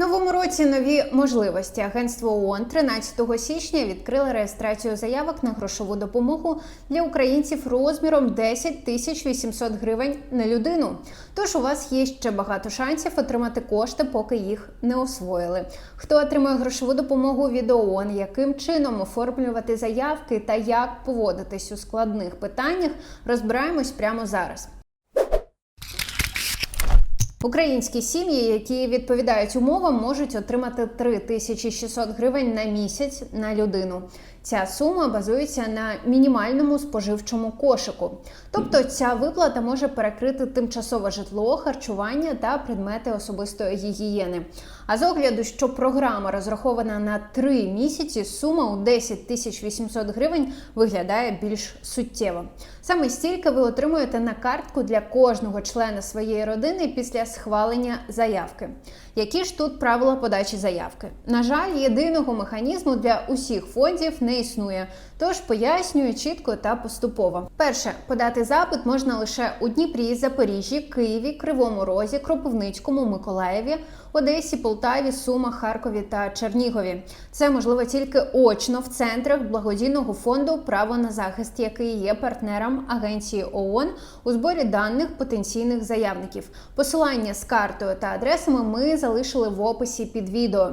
Новому році нові можливості. Агентство ООН 13 січня відкрило реєстрацію заявок на грошову допомогу для українців розміром 10 тисяч 800 гривень на людину. Тож у вас є ще багато шансів отримати кошти, поки їх не освоїли. Хто отримує грошову допомогу від ООН, яким чином оформлювати заявки та як поводитись у складних питаннях, розбираємось прямо зараз. Українські сім'ї, які відповідають умовам, можуть отримати 3600 гривень на місяць на людину. Ця сума базується на мінімальному споживчому кошику. Тобто ця виплата може перекрити тимчасове житло, харчування та предмети особистої гігієни. А з огляду, що програма розрахована на 3 місяці, сума у 10 тисяч 800 гривень виглядає більш суттєво. Саме стільки ви отримуєте на картку для кожного члена своєї родини після схвалення заявки. Які ж тут правила подачі заявки? На жаль, єдиного механізму для усіх фондів не існує. Тож пояснюю чітко та поступово. Перше, подати запит можна лише у Дніпрі, Запоріжжі, Києві, Кривому Розі, Кропивницькому, Миколаєві, Одесі, Полтаві, Сумах, Харкові та Чернігові. Це можливо тільки очно в центрах благодійного фонду Право на захист, який є партнером агенції ООН у зборі даних потенційних заявників. Посилання з картою та адресами ми залишили в описі під відео.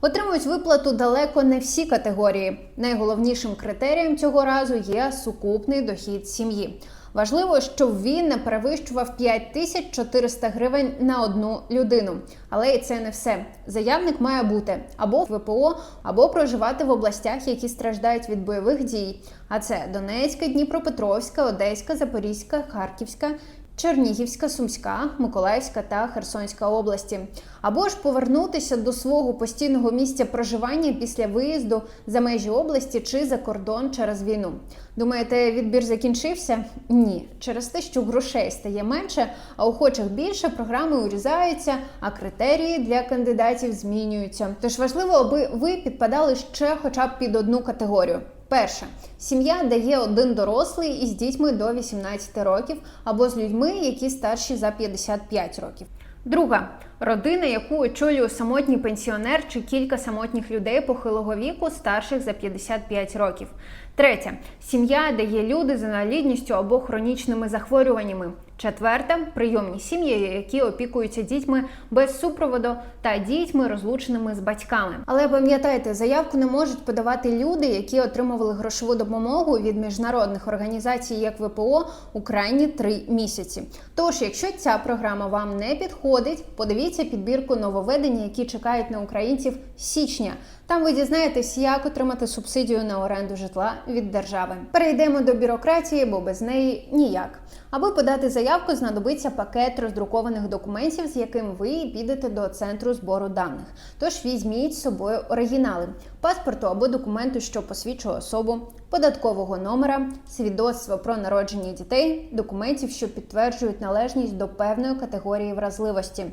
Отримують виплату далеко не всі категорії. Найголовнішим критерієм цього разу є сукупний дохід сім'ї. Важливо, щоб він не перевищував 5400 гривень на одну людину. Але і це не все. Заявник має бути або в ВПО, або проживати в областях, які страждають від бойових дій. А це Донецька, Дніпропетровська, Одеська, Запорізька, Харківська. Чернігівська, Сумська, Миколаївська та Херсонська області, або ж повернутися до свого постійного місця проживання після виїзду за межі області чи за кордон через війну. Думаєте, відбір закінчився? Ні, через те, що грошей стає менше, а охочих більше, програми урізаються, а критерії для кандидатів змінюються. Тож важливо, аби ви підпадали ще, хоча б під одну категорію. Перше, сім'я дає один дорослий із дітьми до 18 років або з людьми, які старші за 55 років. Друга родина, яку очолює самотній пенсіонер чи кілька самотніх людей похилого віку, старших за 55 років. Третя сім'я, де є люди з інвалідністю або хронічними захворюваннями. Четверта прийомні сім'ї, які опікуються дітьми без супроводу та дітьми, розлученими з батьками. Але пам'ятайте, заявку не можуть подавати люди, які отримували грошову допомогу від міжнародних організацій, як ВПО, у крайні три місяці. Тож, якщо ця програма вам не підходить, подивіться підбірку нововведення, які чекають на українців січня. Там ви дізнаєтесь, як отримати субсидію на оренду житла від держави. Перейдемо до бюрократії, бо без неї ніяк. Аби подати заявку, знадобиться пакет роздрукованих документів, з яким ви підете до центру збору даних. Тож візьміть з собою оригінали паспорту або документу, що посвідчує особу, податкового номера, свідоцтва про народження дітей, документів, що підтверджують належність до певної категорії вразливості.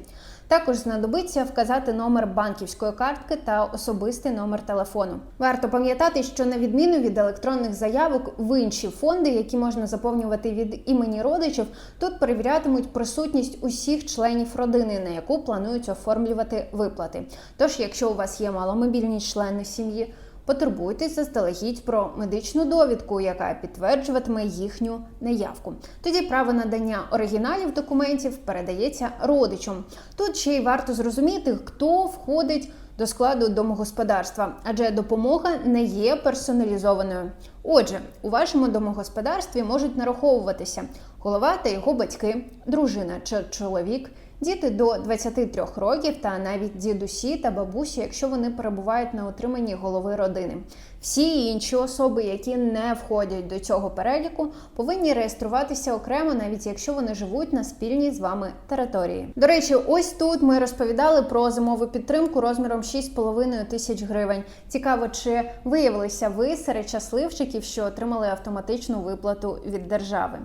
Також знадобиться вказати номер банківської картки та особистий номер телефону. Варто пам'ятати, що на відміну від електронних заявок в інші фонди, які можна заповнювати від імені родичів, тут перевірятимуть присутність усіх членів родини, на яку планують оформлювати виплати. Тож, якщо у вас є маломобільні члени сім'ї, Потурбуйтесь заздалегідь про медичну довідку, яка підтверджуватиме їхню наявку. Тоді право надання оригіналів документів передається родичам. Тут ще й варто зрозуміти, хто входить до складу домогосподарства, адже допомога не є персоналізованою. Отже, у вашому домогосподарстві можуть нараховуватися голова та його батьки, дружина чи чоловік. Діти до 23 років та навіть дідусі та бабусі, якщо вони перебувають на отриманні голови родини. Всі інші особи, які не входять до цього переліку, повинні реєструватися окремо, навіть якщо вони живуть на спільній з вами території. До речі, ось тут ми розповідали про зимову підтримку розміром 6,5 тисяч гривень. Цікаво, чи виявилися ви серед щасливчиків, що отримали автоматичну виплату від держави.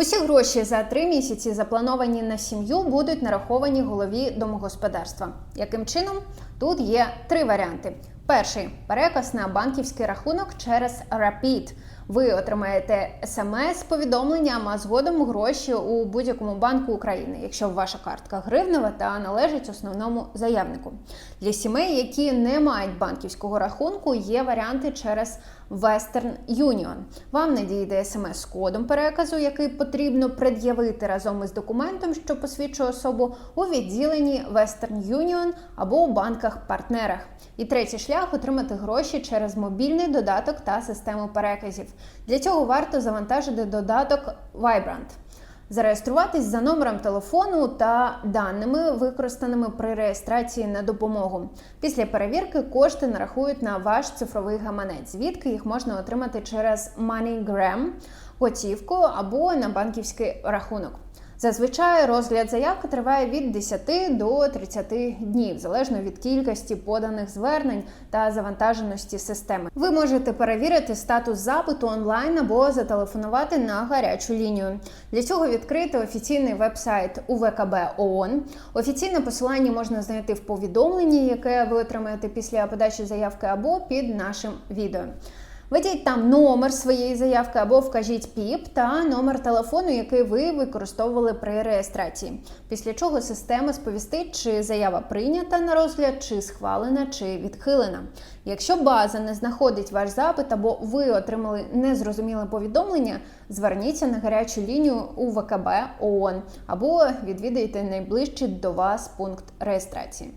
Усі гроші за три місяці, заплановані на сім'ю, будуть нараховані голові домогосподарства. Яким чином? Тут є три варіанти. Перший переказ на банківський рахунок через Rapid. Ви отримаєте смс-повідомленням, а згодом гроші у будь-якому банку України, якщо ваша картка гривнева та належить основному заявнику. Для сімей, які не мають банківського рахунку, є варіанти через Western Union. Вам надійде смс з кодом переказу, який потрібно пред'явити разом із документом, що посвідчує особу у відділенні Western Union або у банках-партнерах. І третій шлях отримати гроші через мобільний додаток та систему переказів. Для цього варто завантажити додаток Vibrant. Зареєструватись за номером телефону та даними, використаними при реєстрації на допомогу. Після перевірки кошти нарахують на ваш цифровий гаманець, звідки їх можна отримати через MoneyGram, готівку або на банківський рахунок. Зазвичай розгляд заявки триває від 10 до 30 днів, залежно від кількості поданих звернень та завантаженості системи. Ви можете перевірити статус запиту онлайн або зателефонувати на гарячу лінію. Для цього відкрити офіційний веб-сайт УВКБ ООН. Офіційне посилання можна знайти в повідомленні, яке ви отримаєте після подачі заявки або під нашим відео. Введіть там номер своєї заявки або вкажіть ПІП та номер телефону, який ви використовували при реєстрації. Після чого система сповістить, чи заява прийнята на розгляд, чи схвалена, чи відхилена. Якщо база не знаходить ваш запит або ви отримали незрозуміле повідомлення, зверніться на гарячу лінію у ВКБ ООН або відвідайте найближчий до вас пункт реєстрації.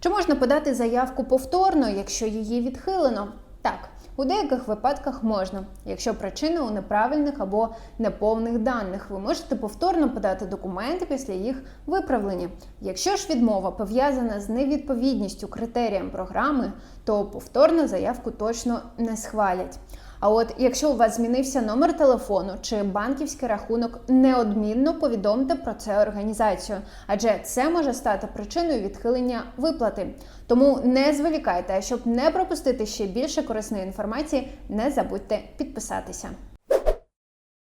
Чи можна подати заявку повторно, якщо її відхилено? Так. У деяких випадках можна, якщо причина у неправильних або неповних даних, ви можете повторно подати документи після їх виправлення. Якщо ж відмова пов'язана з невідповідністю критеріям програми, то повторно заявку точно не схвалять. А от якщо у вас змінився номер телефону чи банківський рахунок, неодмінно повідомте про це організацію, адже це може стати причиною відхилення виплати. Тому не зволікайте, а щоб не пропустити ще більше корисної інформації, не забудьте підписатися.